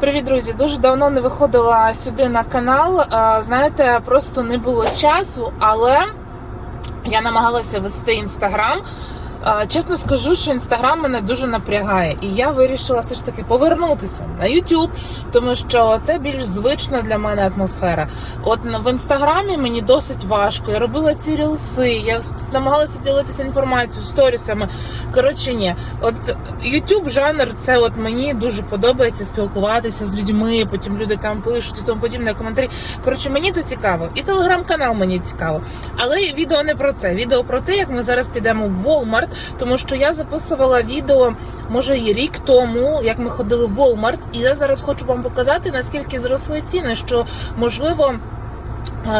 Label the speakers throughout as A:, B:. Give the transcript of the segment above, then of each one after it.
A: Привіт, друзі! Дуже давно не виходила сюди на канал. Знаєте, просто не було часу, але я намагалася вести інстаграм. Чесно скажу, що інстаграм мене дуже напрягає, і я вирішила все ж таки повернутися на YouTube, тому що це більш звична для мене атмосфера. От в інстаграмі мені досить важко. Я робила ці рілси, я намагалася ділитися інформацією, сторісами. Коротше, ні, от YouTube жанр, це от мені дуже подобається спілкуватися з людьми. Потім люди там пишуть і тому подібне коментарі. Коротше, мені це цікаво. І телеграм-канал мені цікаво. Але відео не про це. Відео про те, як ми зараз підемо в Walmart, тому що я записувала відео, може і рік тому, як ми ходили в Walmart, і я зараз хочу вам показати, наскільки зросли ціни, що можливо.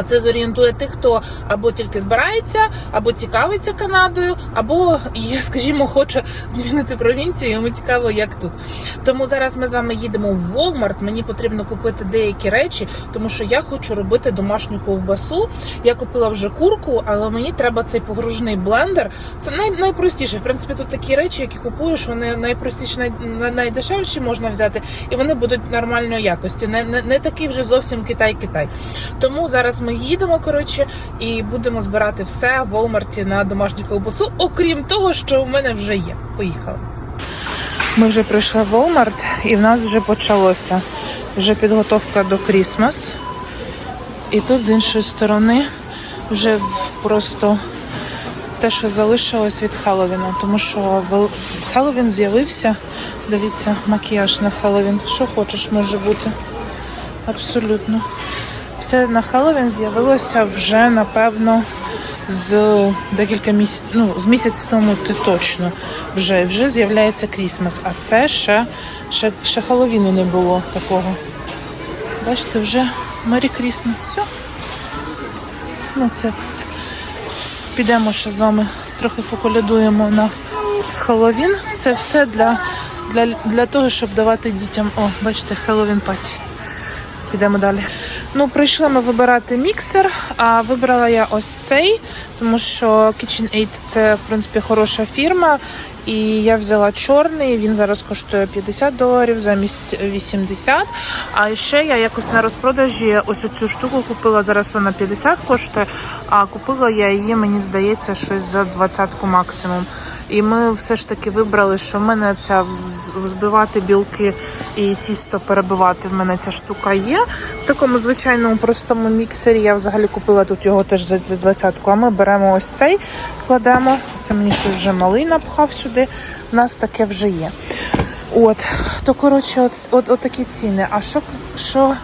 A: Це зорієнтує тих, хто або тільки збирається, або цікавиться Канадою, або, скажімо, хоче змінити провінцію. Йому цікаво, як тут. Тому зараз ми з вами їдемо в Walmart. Мені потрібно купити деякі речі, тому що я хочу робити домашню ковбасу. Я купила вже курку, але мені треба цей погружний блендер. Це най, найпростіше. В принципі, тут такі речі, які купуєш, вони найпростіші, най, най- найдешевші можна взяти, і вони будуть нормальної якості. Не, не, не такий вже зовсім Китай-Китай. Тому зараз ми їдемо коротше і будемо збирати все в Walmart на домашню ковбасу, окрім того, що в мене вже є. Поїхали. Ми вже прийшли в Walmart і в нас вже почалося. Вже підготовка до Крісмас. І тут з іншої сторони вже просто те, що залишилось від Хеллоуіна. Тому що Хеллоуін з'явився. Дивіться, макіяж на Хеллоуін. Що хочеш, може бути. Абсолютно. Все на Хеллоуін з'явилося вже, напевно, з декілька місяців, ну, з місяць тому ти точно вже, вже з'являється Крісмас. А це ще, ще, ще Хеллоуіну не було такого. Бачите, вже Мері Крісмас. Все. Ну, це підемо ще з вами трохи поколядуємо на Хеллоуін. Це все для, для, для того, щоб давати дітям. О, бачите, Хеллоуін паті. Підемо далі. Ну, прийшли ми вибирати міксер. А вибрала я ось цей, тому що KitchenAid це в принципі хороша фірма. І я взяла чорний, він зараз коштує 50 доларів замість 80. А ще я якось на розпродажі ось цю штуку купила. Зараз вона 50 коштує, а купила я її, мені здається, щось за 20 максимум. І ми все ж таки вибрали, що в мене ця взбивати білки і тісто перебивати. В мене ця штука є. Такому звичайному простому міксері я взагалі купила тут його теж за, за 20 А ми беремо ось цей, кладемо. Це мені щось вже малий напхав сюди. У нас таке вже є. От, то коротше, от, от, от такі ціни. А що, що,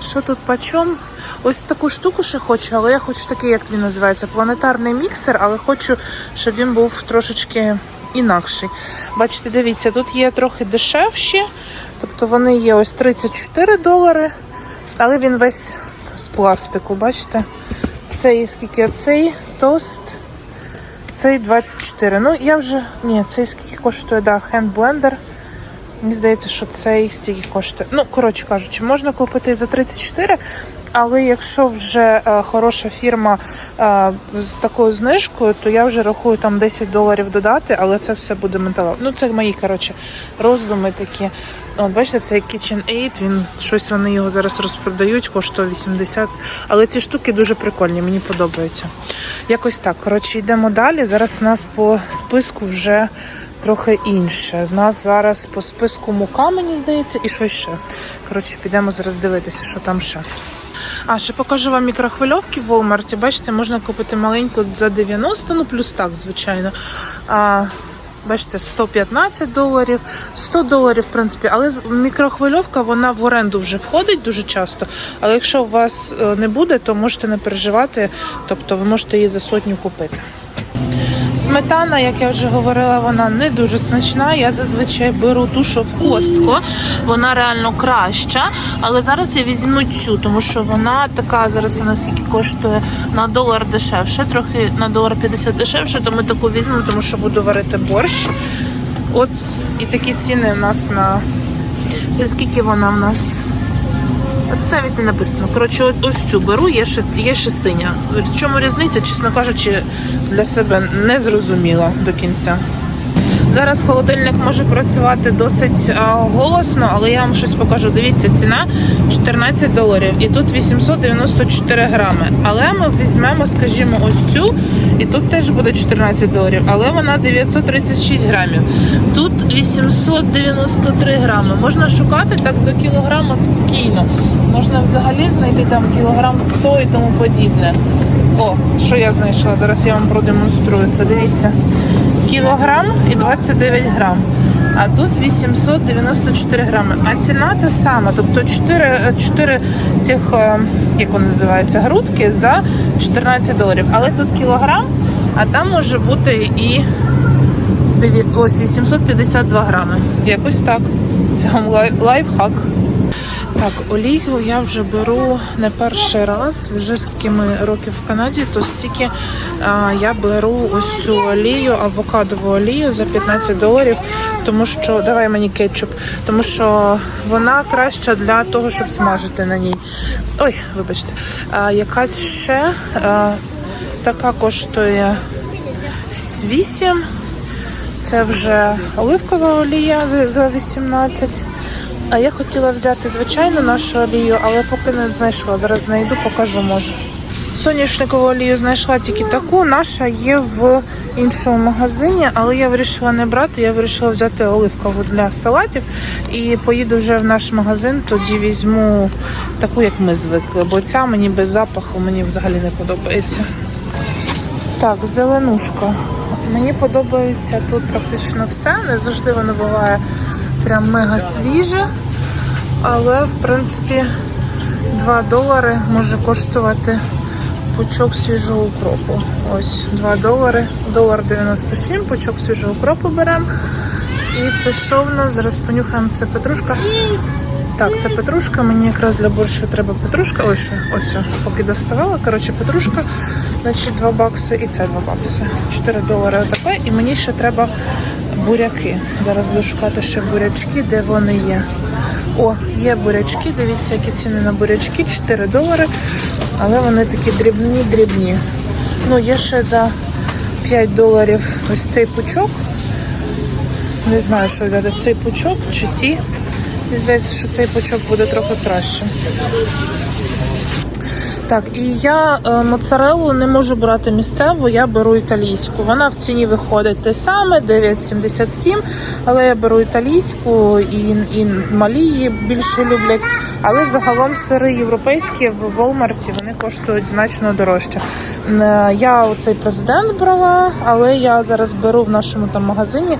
A: що тут почем? Ось таку штуку ще хочу, але я хочу такий, як він називається, планетарний міксер, але хочу, щоб він був трошечки інакший. Бачите, дивіться, тут є трохи дешевші, тобто вони є ось 34 долари, але він весь з пластику, бачите? Цей скільки цей тост. Цей 24. Ну, я вже. Ні, цей скільки коштує, да, хендблендер. Мені здається, що цей стільки коштує. Ну, коротше кажучи, можна купити за 34, але якщо вже е, хороша фірма е, з такою знижкою, то я вже рахую там 10 доларів додати, але це все буде металом. Ну, це мої, коротше, роздуми такі. От, бачите, це KitchenAid, він щось вони його зараз розпродають, коштує 80. Але ці штуки дуже прикольні, мені подобаються. Якось так. Коротше, йдемо далі. Зараз у нас по списку вже трохи інше. У нас зараз по списку мука, мені здається, і що ще. Коротше, підемо зараз дивитися, що там ще. А, ще покажу вам мікрохвильовки в Walmart. Бачите, можна купити маленьку за 90, ну плюс так, звичайно. А, бачите, 115 доларів, 100 доларів, в принципі. Але мікрохвильовка вона в оренду вже входить дуже часто. Але якщо у вас е, не буде, то можете не переживати, тобто ви можете її за сотню купити. Сметана, як я вже говорила, вона не дуже смачна. Я зазвичай беру ту, що в костку. Вона реально краща. Але зараз я візьму цю, тому що вона така зараз вона скільки коштує на долар дешевше, трохи на долар 50 дешевше, то ми таку візьмемо, тому що буду варити борщ. От і такі ціни у нас на це скільки вона в нас? А тут навіть не написано. Коротше, ось цю беру, є ще, є ще синя. В чому різниця, чесно кажучи, для себе не зрозуміла до кінця. Зараз холодильник може працювати досить а, голосно, але я вам щось покажу. Дивіться, ціна 14 доларів, і тут 894 грами. Але ми візьмемо, скажімо, ось цю, і тут теж буде 14 доларів, але вона 936 грамів. Тут 893 грами. Можна шукати так до кілограма спокійно. Можна взагалі знайти там кілограм 100 і тому подібне. О, що я знайшла? Зараз я вам продемонструю це. Дивіться. Кілограм і 29 грам. А тут 894 грами. А ціна та сама. Тобто 4, 4 цих, е, як вони називаються, грудки за 14 доларів. Але тут кілограм, а там може бути і ось 852 грами. Якось так. Це лайфхак. Так, олію я вже беру не перший раз. Вже скільки ми років в Канаді, то стільки а, я беру ось цю олію, авокадову олію за 15 доларів. Тому що давай мені кетчуп, тому що вона краща для того, щоб смажити на ній. Ой, вибачте, а, якась ще а, така коштує 8. Це вже оливкова олія за- за 18. А я хотіла взяти звичайну нашу олію, але поки не знайшла. Зараз знайду, покажу може. Соняшникову олію знайшла тільки таку. Наша є в іншому магазині, але я вирішила не брати. Я вирішила взяти оливкову для салатів і поїду вже в наш магазин. Тоді візьму таку, як ми звикли, бо ця мені без запаху мені взагалі не подобається. Так, зеленушка. Мені подобається тут практично все. Не завжди воно буває прям мега свіже. Але, в принципі, 2 долари може коштувати пучок свіжого укропу. Ось 2 долари, долар 97, пучок свіжого укропу беремо. І це що в нас? Зараз понюхаємо, це петрушка. Так, це петрушка. Мені якраз для борщу треба петрушка. Ось, ось, поки доставала. Коротше, петрушка, значить 2 бакси і це 2 бакси. 4 долари отаке. І мені ще треба буряки. Зараз буду шукати ще бурячки, де вони є. О, є бурячки. Дивіться, які ціни на бурячки. 4 долари. Але вони такі дрібні-дрібні. Ну, є ще за 5 доларів ось цей пучок. Не знаю, що взяти цей пучок чи ті. І здається, що цей пучок буде трохи краще. Так, і я е, моцарелу не можу брати місцеву, я беру італійську. Вона в ціні виходить те саме, 9,77, але я беру італійську і, і малі її більше люблять. Але загалом сири європейські в Волмарті вони коштують значно дорожче. Е, Я оцей президент брала, але я зараз беру в нашому там магазині.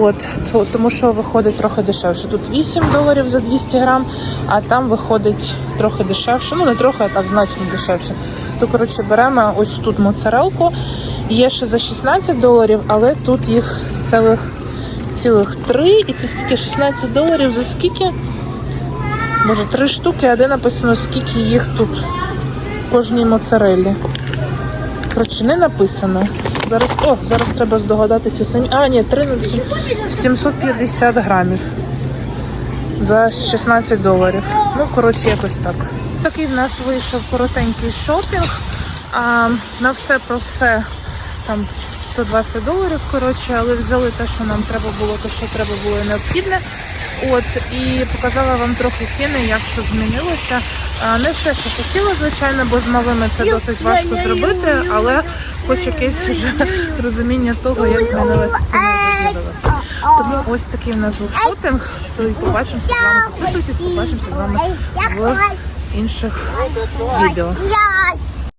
A: От, то, тому що виходить трохи дешевше. Тут 8 доларів за 200 грам, а там виходить трохи дешевше. Ну не трохи, а так значно дешевше. То коротше беремо ось тут моцарелку. Є ще за 16 доларів, але тут їх цілих цілих три. І це скільки 16 доларів за скільки? Може, три штуки, а де написано, скільки їх тут в кожній моцарелі. Коротше, не написано. Зараз, о, зараз треба здогадатися самі. А, ні, 13, 750 грамів за 16 доларів. Ну, коротше, якось так. Такий в нас вийшов коротенький шопінг. А, на все про все там 120 доларів, коротше, але взяли те, що нам треба було, те, що треба було і необхідне. От, і показала вам трохи ціни, як що змінилося. А, не все, що хотіла, звичайно, бо з малими це досить важко зробити, але хоч якесь вже розуміння того, як змінилася ціна вже з'явилася. Тому ось такий в нас був шопінг. То і побачимося з вами. Підписуйтесь, побачимося з вами в інших відео.